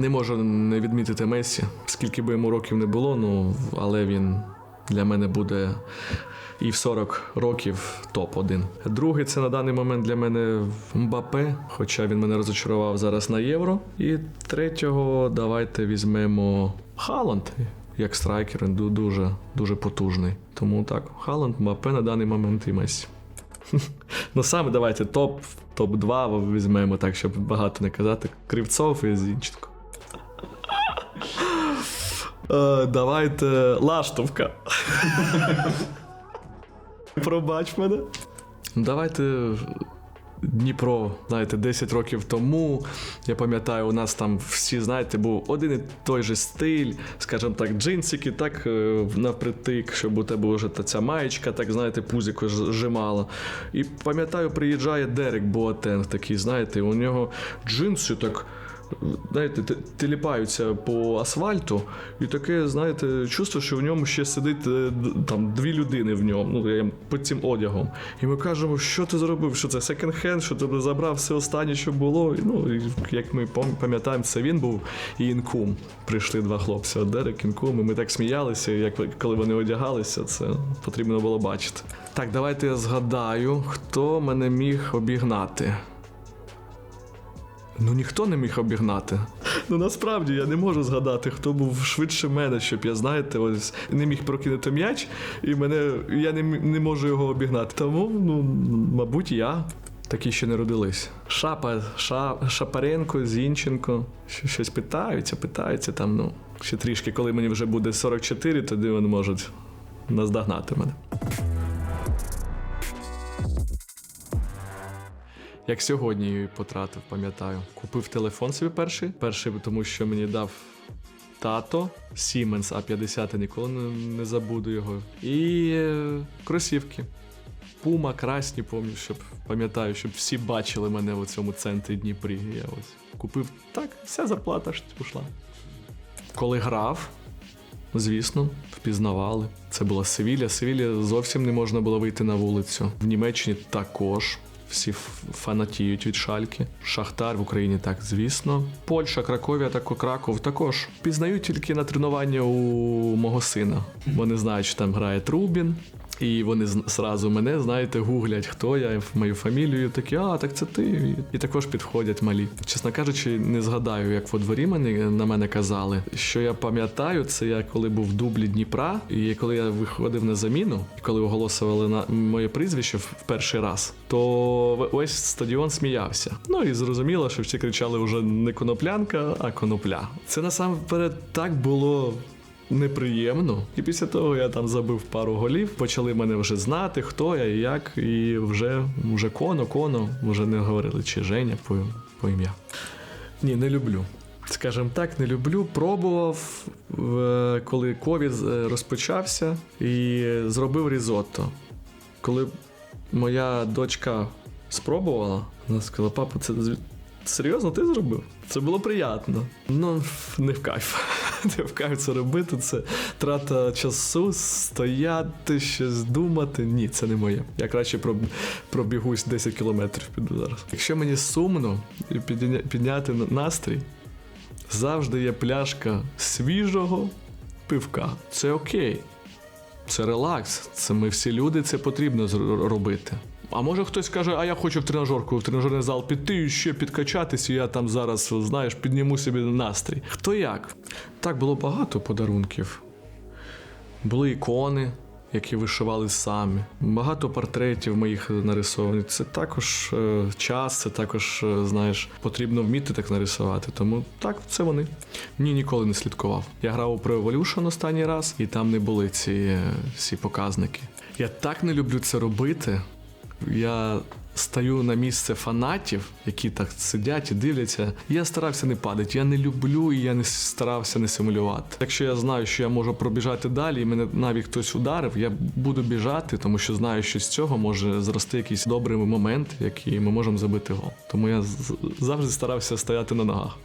Не можу не відмітити Месі, скільки би йому років не було, ну але він для мене буде і в 40 років топ-1. Другий це на даний момент для мене Мбапе, хоча він мене розочарував зараз на євро. І третього давайте візьмемо Халанд. Як страйкер, він дуже, дуже потужний. Тому так, Халанд, Мбапе на даний момент і Месі. Ну саме давайте топ, топ-2 візьмемо, так, щоб багато не казати. Кривцов і Зінченко. Е, давайте Лаштовка. Пробач мене. Ну, Давайте Дніпро, знаєте, 10 років тому. Я пам'ятаю, у нас там всі, знаєте, був один і той же стиль, скажімо так, джинсики, так е, навпритик, щоб у тебе вже та ця маєчка, так знаєте, пузико ж- жимала. І пам'ятаю, приїжджає Дерек Боатенг такий, знаєте, у нього джинси так. Знаєте, те- теліпаються по асфальту, і таке, знаєте, чувство, що в ньому ще сидить е, там дві людини в ньому, ну, під цим одягом. І ми кажемо, що ти зробив? Що це секонд-хенд, що ти забрав все останнє, що було. І, ну, як ми пам- пам'ятаємо, це він був і інкум. Прийшли два хлопці, Дерек, інкум, і ми так сміялися, як коли вони одягалися, це потрібно було бачити. Так, давайте я згадаю, хто мене міг обігнати. Ну ніхто не міг обігнати. Ну насправді я не можу згадати, хто був швидше мене, щоб я, знаєте, ось не міг прокинути м'яч, і мене я не, не можу його обігнати. Тому, ну, мабуть, я. Такі ще не родились. Шапа, Ша, Шапаренко, Зінченко. Щ- Щось питаються, питаються там, ну. Ще трішки, коли мені вже буде 44, тоді вони можуть наздогнати мене. Як сьогодні її потратив, пам'ятаю. Купив телефон собі перший. Перший, тому що мені дав тато Siemens A50, я ніколи не, забуду його. І е, кросівки. Пума, красні, пам'ятаю, щоб пам'ятаю, щоб всі бачили мене в цьому центрі Дніпрі. Я ось купив так, вся зарплата ж пішла. Коли грав, звісно, впізнавали. Це була Севілля. Севілля зовсім не можна було вийти на вулицю. В Німеччині також. Всі фанатіють від шальки. Шахтар в Україні так, звісно. Польща, Краковія, так Краков також. Пізнають тільки на тренування у мого сина. Вони знають, що там грає Трубін. І вони зразу мене, знаєте, гуглять, хто я, мою фамілію, такі, а, так це ти. І також підходять малі. Чесно кажучи, не згадаю, як во дворі мене, на мене казали. Що я пам'ятаю, це я коли був в дублі Дніпра, і коли я виходив на заміну, і коли оголосували на моє прізвище в перший раз, то весь стадіон сміявся. Ну і зрозуміло, що всі кричали вже не коноплянка, а конопля. Це насамперед так було неприємно. І після того я там забив пару голів, почали мене вже знати, хто я і як, і вже, вже коно, коно, вже не говорили, чи Женя по, по ім'я. Ні, не люблю. Скажем так, не люблю. Пробував, коли ковід е, розпочався, і зробив різотто. Коли моя дочка спробувала, вона сказала: папа, це серйозно ти зробив? Це було приємно. Ну, не в кайф. Не в кайф це робити. Це трата часу, стояти, щось думати. Ні, це не моє. Я краще пробігусь 10 кілометрів піду зараз. Якщо мені сумно підняти настрій, завжди є пляшка свіжого пивка. Це окей. Це релакс. Це ми всі люди, це потрібно робити. А може хтось каже, а я хочу в тренажерку, в тренажерний зал піти і ще підкачатись, і я там зараз, знаєш, підніму собі настрій. Хто як? Так, було багато подарунків. Були ікони, які вишивали самі. Багато портретів моїх нарисовані. Це також е, час, це також, е, знаєш, потрібно вміти так нарисувати. Тому так, це вони. Ні, ніколи не слідкував. Я грав у Pro Evolution останній раз, і там не були ці е, всі показники. Я так не люблю це робити. Я стаю на місце фанатів, які так сидять і дивляться. Я старався не падати. Я не люблю і я не старався не симулювати. Якщо я знаю, що я можу пробіжати далі, і мене навіть хтось ударив, я буду біжати, тому що знаю, що з цього може зрости якийсь добрий момент, який ми можемо забити гол. Тому я завжди старався стояти на ногах.